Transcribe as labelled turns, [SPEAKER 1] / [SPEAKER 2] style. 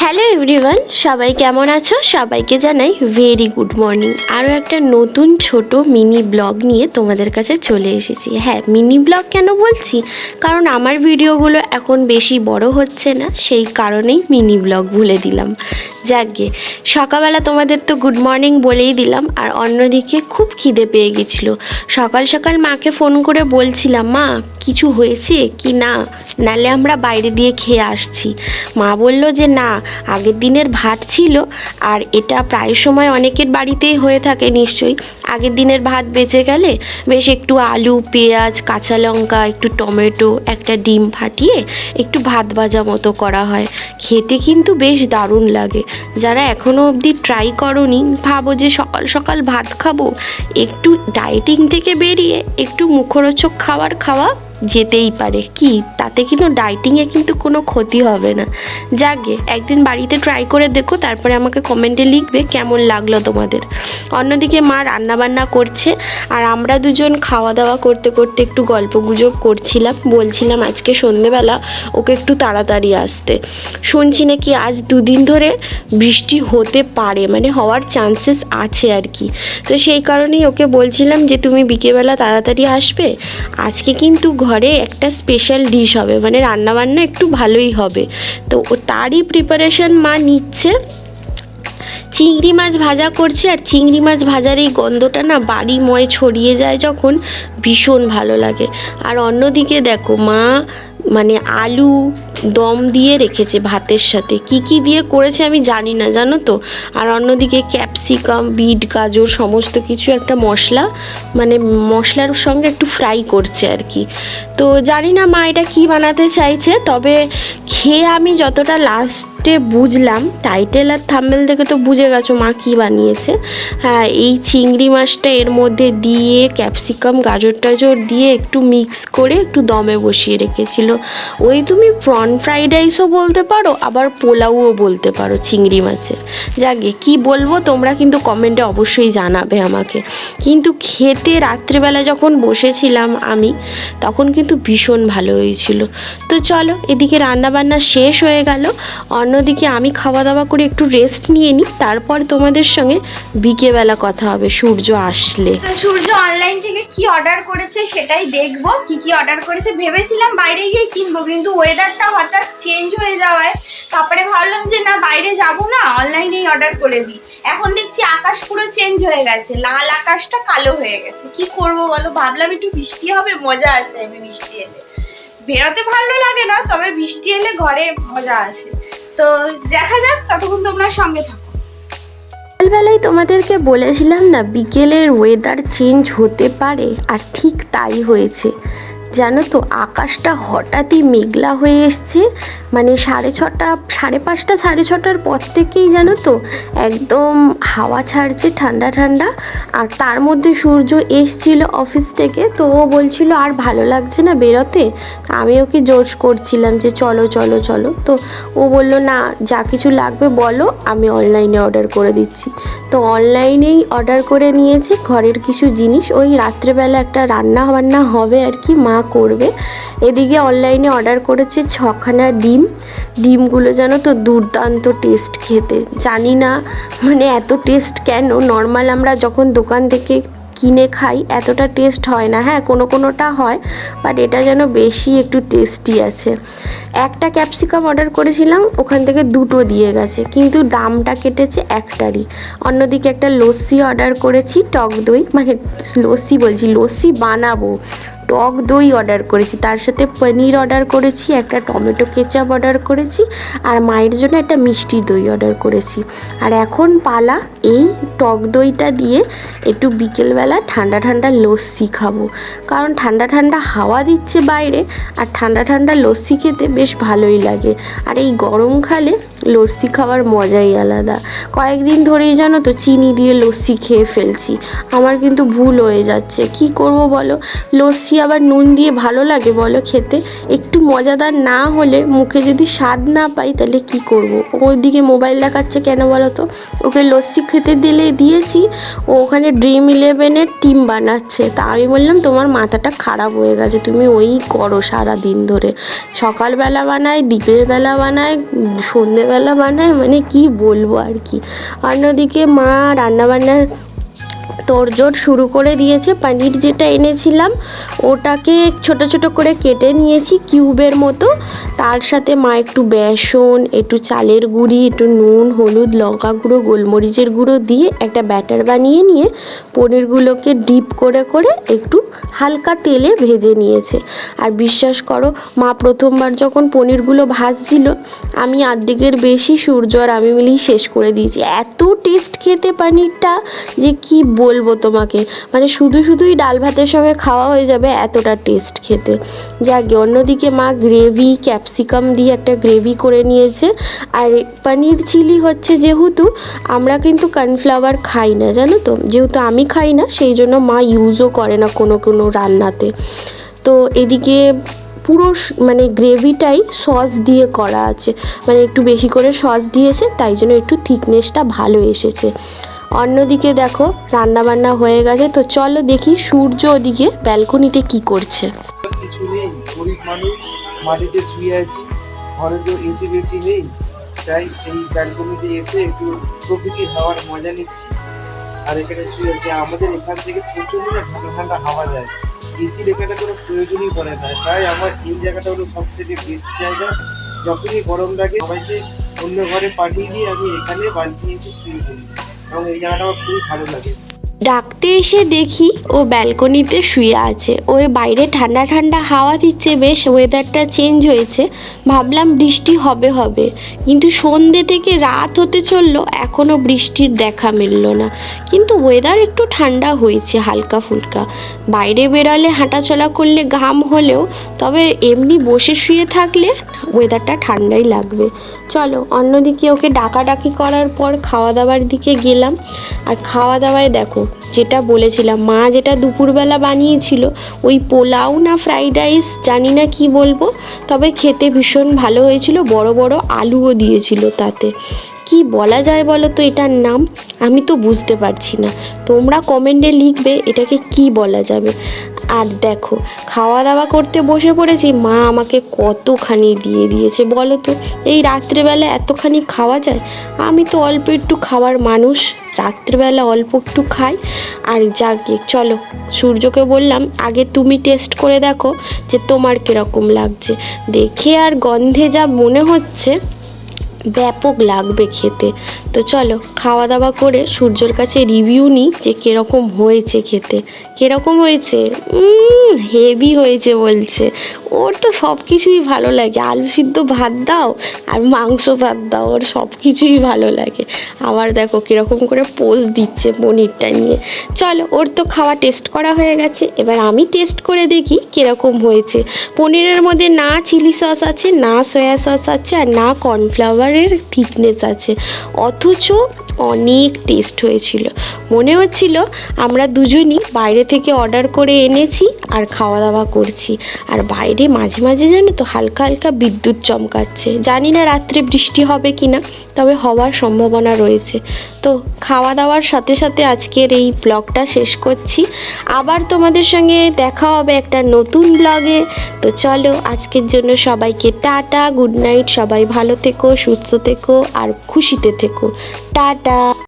[SPEAKER 1] Hello everyone, সবাই কেমন আছো? সবাইকে জানাই ভেরি গুড মর্নিং আরও একটা নতুন ছোট মিনি ব্লগ নিয়ে তোমাদের কাছে চলে এসেছি। হ্যাঁ মিনি ব্লগ কেন বলছি? কারণ আমার ভিডিওগুলো এখন বেশি বড় হচ্ছে না, সেই কারণেই মিনি ব্লগ ভুলে দিলাম। যাকগে। সকালবেলা তোমাদের তো গুড মর্নিং বলেই দিলাম, আর অন্যদিকে খুব খিদে পেয়ে গেছিল। সকাল সকাল মাকে ফোন করে বলছিলাম, মা, কিছু হয়েছে কি না? নালে আমরা বাইরে দিয়ে খেয়ে আসছি। মা বলল যে, না, আগের দিনের ভাত ছিল, আর এটা প্রায় সময় অনেকের বাড়িতেই হয়ে থাকে নিশ্চয়ই। আগের দিনের ভাত বেঁচে গেলে বেশ একটু আলু, পেঁয়াজ, কাঁচা লঙ্কা, একটু টমেটো, একটা ডিম ফাটিয়ে একটু ভাত ভাজা মতো করা হয়। খেতে কিন্তু বেশ দারুণ লাগে। যারা এখনও অবধি ট্রাই করনি, ভাবো যে সকাল সকাল ভাত খাব, একটু ডায়েটিং থেকে বেরিয়ে একটু মুখরোচক খাবার খাওয়া যেতেই পারে। কি? তাতে কিন্তু ডাইটিংয়ে কিন্তু কোনো ক্ষতি হবে না। যাকে একদিন বাড়িতে ট্রাই করে দেখো, তারপরে আমাকে কমেন্টে লিখবে কেমন লাগল তোমাদের। অন্যদিকে মা রান্নাবান্না করছে, আর আমরা দুজন খাওয়া দাওয়া করতে করতে একটু গল্প গুজব করছিলাম। বলছিলাম আজকে সন্ধেবেলা ওকে একটু তাড়াতাড়ি আসতে। শুনছি নাকি আজ দুদিন ধরে বৃষ্টি হতে পারে মানে হওয়ার চান্সেস আছে আর কি। তো সেই কারণেই ওকে বলছিলাম যে, তুমি বিকেলবেলা তাড়াতাড়ি আসবে? আজকে কিন্তু ঘরে একটা স্পেশাল ডিশ হবে মানে রান্নাবান্না একটু ভালোই হবে। তো তারই প্রিপারেশন মা নিচ্ছে। চিংড়ি মাছ ভাজা করছে, আর চিংড়ি মাছ ভাজার এই গন্ধটা না বাড়ি ময় ছড়িয়ে যায় যখন, ভীষণ ভালো লাগে। আর অন্যদিকে দেখো মা মানে আলু দম দিয়ে রেখেছে ভাতের সাথে। কি কি দিয়ে করেছে আমি জানি না, জানো তো? আর অন্যদিকে ক্যাপসিকাম, বিট, গাজর, সমস্ত কিছু একটা মশলা মানে মশলার সঙ্গে একটু ফ্রাই করছে আর কি। তো জানি না মা এটা কী বানাতে চাইছে, তবে খেয়ে আমি যতটা লাস্টে বুঝলাম টাইটেল আর থাম্বেল থেকে তো বুঝে গেছো মা কী বানিয়েছে। হ্যাঁ এই চিংড়ি মাছটা এর মধ্যে দিয়ে ক্যাপসিকাম গাজর টাজর দিয়ে একটু মিক্স করে একটু দমে বসিয়ে রেখেছিল। ওই তুমি প্রন ফ্রাইড রাইসও বলতে পারো, আবার পোলাওও বলতে পারো চিংড়ি মাছের যাকে কি বলব তোমরা কিন্তু কমেন্টে অবশ্যই জানাবে আমাকে। কিন্তু খেতে রাত্রেবেলা যখন বসেছিলাম আমি, তখন কিন্তু ভীষণ ভালো হয়েছিল। তো চলো, এদিকে রান্নাবান্না শেষ হয়ে গেল। অন্যদিকে আমি খাওয়া দাওয়া করে একটু রেস্ট নিয়ে নিই, তারপর তোমাদের সঙ্গে বিকেবেলা কথা হবে, সূর্য আসলে।
[SPEAKER 2] তো সূর্য অনলাইন থেকে কি অর্ডার করেছে সেটাই দেখব, কি কি অর্ডার করেছে ভেবেছিলাম বাইরে গিয়ে কিনবো, কিন্তু ওয়েদারটা হঠাৎ চেঞ্জ হয়ে যাওয়ায়, তারপরে ভাবলাম যে না, বাইরে যাব না অনলাইনেই অর্ডার করে দিই। এখন দেখছি আকাশ পুরো চেঞ্জ হয়ে গেছে, লাল আকাশটা কালো হয়ে গেছে। কি করব বলো? ভাবলাম একটু বৃষ্টি হবে, মজা আসে বৃষ্টি এলে। বেরোতে ভালো লাগে না, তবে বৃষ্টি এলে ঘরে মজা আসে। তো দেখা যাক, ততক্ষণ তোমরা সঙ্গে থাকো।
[SPEAKER 1] সকালবেলায় তোমাদেরকে বলেছিলাম না, বিকেলের ওয়েদার চেঞ্জ হতে পারে, আর ঠিক তাই হয়েছে। জানো তো, আকাশটা হঠাৎই মেঘলা হয়ে এসছে। মানে সাড়ে ছটা, সাড়ে পাঁচটা, সাড়ে ছটার পর থেকেই জানো তো, একদম হাওয়া ছাড়ছে, ঠান্ডা ঠান্ডা। আর তার মধ্যে সূর্য এসছিল অফিস থেকে, তো ও বলছিল, আর ভালো লাগছে না বেরোতে? আমি ওকে জোর করছিলাম যে, চলো চলো চলো। তো ও বলল, না, যা কিছু লাগবে বলো, আমি অনলাইনে অর্ডার করে দিচ্ছি। তো অনলাইনেই অর্ডার করে নিয়েছে, ঘরের কিছু জিনিস। ওই রাত্রেবেলা একটা রান্না বান্না হবে আর কি, মা করবে। এদিকে অনলাইনে অর্ডার করেছে ছখানা ডিম। ডিমগুলো যেন তো দুর্দান্ত টেস্ট খেতে। জানি না মানে এত টেস্ট কেন? নর্মাল আমরা যখন দোকান থেকে কিনে খাই, এতটা টেস্ট হয় না। হ্যাঁ কোনো কোনোটা হয় বাট এটা যেন বেশি একটু টেস্টি আছে। একটা ক্যাপসিকাম অর্ডার করেছিলাম, ওখান থেকে দুটো দিয়ে গেছে, কিন্তু দামটা কেটেছে একটারই। অন্যদিকে একটা লস্যি অর্ডার করেছি, টক দই মানে লস্যি বলছি, লস্যি বানাবো। টক দই অর্ডার করেছি। তার সাথে পনির অর্ডার করেছি, একটা টমেটো কেচাপ অর্ডার করেছি আর মায়ের জন্য একটা মিষ্টি দই অর্ডার করেছি। আর এখন পালা এই টক দইটা দিয়ে একটু বিকেলবেলা ঠান্ডা ঠান্ডা লস্যি খাব। কারণ ঠান্ডা ঠান্ডা হাওয়া দিচ্ছে বাইরে আর ঠান্ডা ঠান্ডা লস্যি খেতে বেশ ভালোই লাগে। আর এই গরমকালে লস্যি খাওয়ার মজাই আলাদা। কয়েকদিন ধরেই জানো তো চিনি দিয়ে লস্যি খেয়ে ফেলছি। আমার কিন্তু ভুল হয়ে যাচ্ছে। কি করব বলো? লস্যি আবার নুন দিয়ে ভালো লাগে বলো খেতে? একটু মজাদার না হলে মুখে যদি স্বাদ না পাই তাহলে কি করব? ওইদিকে মোবাইল দেখাচ্ছে কেন বলো তো? ওকে লস্যি খেতে দিলে দিয়েছি, ও ওখানে ড্রিম ইলেভেনের টিম বানাচ্ছে। তা আমি বললাম, তোমার মাথাটা খারাপ হয়ে গেছে, তুমি ওই করো সারা দিন ধরে। সকালবেলা বানায় দিনের বেলা বানায়, সন্ধেবেলা বানায় মানে কি বলব আর কি। অন্যদিকে মা রান্নাবান্নার তোড়জোড় শুরু করে দিয়েছে। পনির যেটা এনেছিলাম, ওটাকে ছোট ছোট করে কেটে নিয়েছি কিউবের মতো। তার সাথে মা একটু বেসন, একটু চালের গুঁড়ি, একটু নুন, হলুদ, লঙ্কা গুঁড়ো, গোলমরিচের গুঁড়ো দিয়ে একটা ব্যাটার বানিয়ে নিয়ে পনিরগুলোকে ডিপ করে করে একটু হালকা তেলে ভেজে নিয়েছে। আর বিশ্বাস করো, মা প্রথমবার যখন পনিরগুলো ভাজছিল, আমি আর্ধেকের বেশি সূর্য আর আমি মিলেই শেষ করে দিয়েছি। এত টেস্ট খেতে পনিরটা যে কি বলব তোমাকে। মানে শুধু শুধুই ডাল ভাতের সঙ্গে খাওয়া হয়ে যাবে এতটা টেস্ট খেতে। যাকে, অন্যদিকে মা গ্রেভি ক্যাপসিকাম দিয়ে একটা গ্রেভি করে নিয়েছে। আর পনির চিলি হচ্ছে যেহেতু, আমরা কিন্তু কর্নফ্লাওয়ার খাই না, জানো তো? যেহেতু আমি খাই না, সেই জন্য মা ইউজও করে না কোনো কোনো রান্নাতে। তো এদিকে পুরো মানে গ্রেভিটাই সস দিয়ে করা আছে। মানে একটু বেশি করে সস দিয়েছে, তাই জন্য একটু থিকনেসটা ভালো এসেছে। অন্যদিকে দেখো, রান্নাবান্না হয়ে গেছে, তো চলো দেখি সূর্য ওদিকে ব্যালকনিতে কি করছে।
[SPEAKER 3] কিছু নেই, গরিব মানুষ, মাটিতে শুয়ে আছি, ঘরে তো এসি নেই, তাই এই ব্যালকনিতে এসে মজা নিচ্ছি। আর এখানে আমাদের এখান থেকে প্রচণ্ড না ঠান্ডা ঠান্ডা হাওয়া যায় কোনো প্রয়োজনই পড়ে না, তাই আমার এই জায়গাটা হলো সব থেকে জায়গা। যখনই গরম লাগে অন্য ঘরে পাঠিয়ে দিয়ে আমি এখানে বালতি নিচে শুয়ে পড়ি।
[SPEAKER 1] ডাকতে এসে দেখি ও ব্যালকনিতে শুয়ে আছে। ওই বাইরে ঠান্ডা ঠান্ডা হাওয়া দিচ্ছে, বেশ ওয়েদারটা চেঞ্জ হয়েছে। ভাবলাম বৃষ্টি হবে হবে। কিন্তু সন্ধে থেকে রাত হতে চলল এখনও বৃষ্টির দেখা মিলল না। কিন্তু ওয়েদার একটু ঠান্ডা হয়েছে হালকা ফুলকা। বাইরে বেরালে হাঁটাচলা করলে ঘাম হলেও তবে এমনি বসে শুয়ে থাকলে ওয়েদারটা ঠান্ডাই লাগবে। চলো, অন্যদিকে ওকে ডাকাডাকি করার পর খাওয়া দাওয়ার দিকে গেলাম। আর খাওয়া দাওয়ায় দেখো, যেটা বলেছিলাম, মা যেটা দুপুরবেলা বানিয়েছিল, ওই পোলাও না ফ্রাইড রাইস জানি না কি বলব, তবে খেতে ভীষণ ভালো হয়েছিল, বড় বড় আলুও দিয়েছিল তাতে। কি বলা যায় বলো তো এটার নাম? আমি তো বুঝতে পারছি না। তোমরা কমেন্টে লিখবে এটাকে কি বলা যাবে। আর দেখো খাওয়া দাওয়া করতে বসে পড়েছি, মা আমাকে কতখানি দিয়ে দিয়েছে বলো তো। এই রাত্রেবেলা এতখানি খাওয়া যায়? আমি তো অল্প একটু খাওয়ার মানুষ, রাত্রেবেলা অল্প একটু খাই। আর যাকে চলো, সূর্যকে বললাম, আগে তুমি টেস্ট করে দেখো যে তোমার কীরকম লাগছে। দেখে আর গন্ধে যা মনে হচ্ছে ব্যাপক লাগবে খেতে। তো চলো খাওয়া দাওয়া করে সূর্যর কাছে রিভিউ নিই যে কীরকম হয়েছে খেতে। কীরকম হয়েছে? হেভি হয়েছে বলছে। ওর তো সব কিছুই ভালো লাগে। আলু সিদ্ধ ভাত দাও আর মাংস ভাত দাও, ওর সব কিছুই ভালো লাগে। আবার দেখো কীরকম করে পোজ দিচ্ছে পনিরটা নিয়ে। চলো, ওর তো খাওয়া টেস্ট করা হয়ে গেছে। এবার আমি টেস্ট করে দেখি কীরকম হয়েছে। পনিরের মধ্যে না চিলি সস আছে, না সয়া সস আছে আর না কর্নফ্লাওয়ারের থিকনেস আছে। অথচ অনেক টেস্ট হয়েছিল। মনে হচ্ছিল আমরা দুজনই বাইরে থেকে অর্ডার করে এনেছি আর খাওয়া দাওয়া করছি। আর বাইরে মাঝে মাঝে জানো তো হালকা হালকা বিদ্যুৎ চমকাচ্ছে। জানি না রাত্রে বৃষ্টি হবে কি না তবে হওয়ার সম্ভাবনা রয়েছে। তো খাওয়া দাওয়ার সাথে সাথে আজকের এই ব্লগটা শেষ করছি। আবার তোমাদের সঙ্গে দেখা হবে একটা নতুন ব্লগে। তো চলো, আজকের জন্য সবাইকে টাটা গুড নাইট সবাই ভালো থেকো সুস্থ থেকো আর খুশিতে থেকো। টাটা।